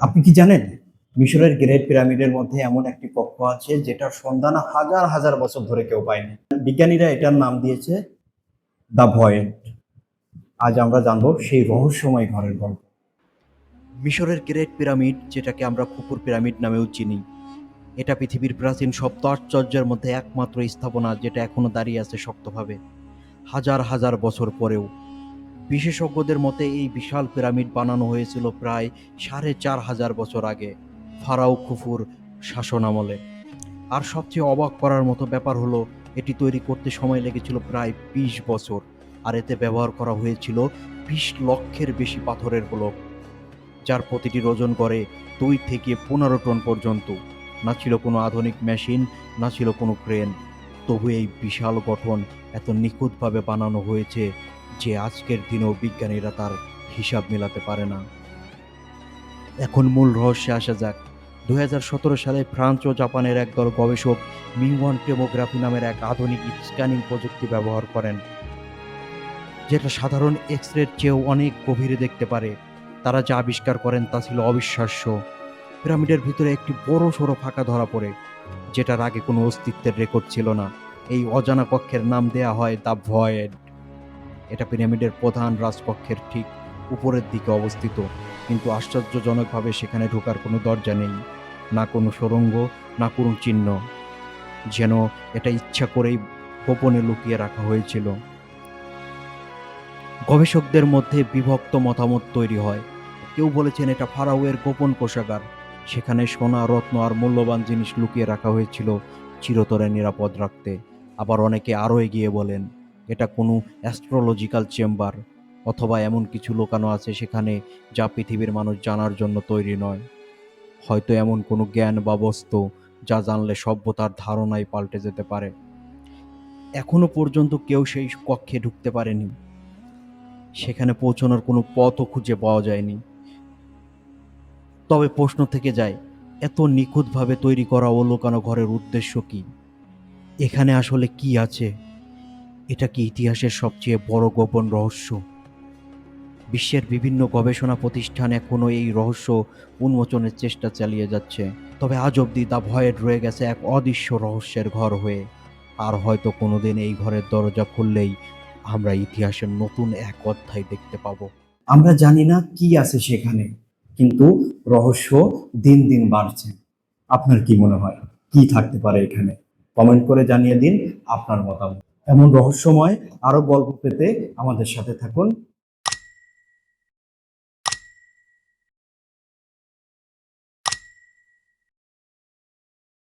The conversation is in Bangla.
আপনি কি জানেন? মিশরের গ্রেট পিরামিডের মধ্যে এমন একটি কক্ষ আছে যেটার সন্ধান হাজার হাজার বছর ধরে কেউ পায়নি। বিজ্ঞানীরা এটার নাম দিয়েছে দ্য ভয়েড আজ আমরা জানব সেই রহস্যময় ঘরের গল্প। মিশরের গ্রেট পিরামিড, যেটাকে আমরা কুকুর পিরামিড নামেও চিনি, এটা পৃথিবীর প্রাচীন সপ্ত আশ্চর্যের মধ্যে একমাত্র স্থাপনা যেটা এখনও দাঁড়িয়ে আছে শক্তভাবে, হাজার হাজার বছর পরেও। বিশেষজ্ঞদের মতে এই বিশাল পিরামিড বানানো হয়েছিল প্রায় সাড়ে চার হাজার বছর আগে। ফারাও খুফুর শাসন আমলে। আর সবচেয়ে অবাক করার মতো ব্যাপার হলো, এটি তৈরি করতে সময় লেগেছিল প্রায় বিশ বছর, আর এতে ব্যবহার করা হয়েছিল বিশ লক্ষের বেশি পাথরের ব্লক যার প্রতিটির ওজন করে দুই থেকে পনেরো টন পর্যন্ত। না ছিল কোনো আধুনিক মেশিন, না ছিল কোনো ক্রেন। তবু এই বিশাল গঠন এত নিখুঁতভাবে বানানো হয়েছে যে আজকের দিনেও বিজ্ঞানীরা তার হিসাব মেলাতে পারে না। এখন মূল রহস্যে আসা যাক। দুই হাজার সতেরো সালে ফ্রান্স ও জাপানের একদল গবেষক মিংওয়ান টেমোগ্রাফি নামের এক আধুনিক স্ক্যানিং প্রযুক্তি ব্যবহার করেন, যেটা সাধারণ এক্স রের চেয়েও অনেক গভীরে দেখতে পারে। তারা যা আবিষ্কার করেন তা ছিল অবিশ্বাস্য। পিরামিডের ভিতরে একটি বড় সড়ো ফাঁকা ধরা পড়ে, যেটার আগে কোনো অস্তিত্বের রেকর্ড ছিল না। এই অজানা কক্ষের নাম দেয়া হয় দ্য ভয়েড। এটা পিরামিডের প্রধান রাজকক্ষের ঠিক উপরের দিকে অবস্থিত, কিন্তু আশ্চর্যজনকভাবে সেখানে ঢোকার কোনো দরজা নেই, না কোনো সুরঙ্গ, না কোনো চিহ্ন। যেন এটা ইচ্ছা করেই গোপনে লুকিয়ে রাখা হয়েছিল। গবেষকদের মধ্যে বিভক্ত মতামত তৈরি হয়। কেউ বলেছেন এটা ফারাওয়ের গোপন কোষাগার। সেখানে সোনা, রত্ন আর মূল্যবান জিনিস লুকিয়ে রাখা হয়েছিল চিরতরে নিরাপদ রাখতে। আবার অনেকে আরও এগিয়ে বলেন এটা কোনো অ্যাস্ট্রোলজিক্যাল চেম্বার অথবা এমন কিছু লোকানো আছে সেখানে যা পৃথিবীর মানুষ জানার জন্য তৈরি নয়। হয়তো এমন কোনো জ্ঞান বা বস্তু যা জানলে সভ্যতার ধারণাই পাল্টে যেতে পারে। এখনও পর্যন্ত কেউ সেই কক্ষে ঢুকতে পারেনি। সেখানে পৌঁছানোর কোনো পথও খুঁজে পাওয়া যায়নি। তবে প্রশ্ন থেকে যায়, এত নিখুঁতভাবে তৈরি করা ও লুকানো ঘরের উদ্দেশ্য কি? এখানে আসলে কি আছে? এটা কি ইতিহাসের সবচেয়ে বড় গোপন রহস্য? বিশ্বের বিভিন্ন গবেষণা প্রতিষ্ঠান এখনও এই রহস্য উন্মোচনের চেষ্টা চালিয়ে যাচ্ছে। তবে আজ অবধি দা ভয়েড রয়ে গেছে এক অদৃশ্য রহস্যের ঘর হয়ে। আর হয়তো কোনোদিন এই ঘরের দরজা খুললেই আমরা ইতিহাসের নতুন এক অধ্যায় দেখতে পাবো। আমরা জানি না কি আছে সেখানে, কিন্তু রহস্য দিন দিন বাড়ছে। আপনার কি মনে হয়? কি থাকতে পারে এখানে? কমেন্ট করে জানিয়ে দিন আপনার মতামত। এমন রহস্যময় আরও গল্প পেতে আমাদের সাথে থাকুন।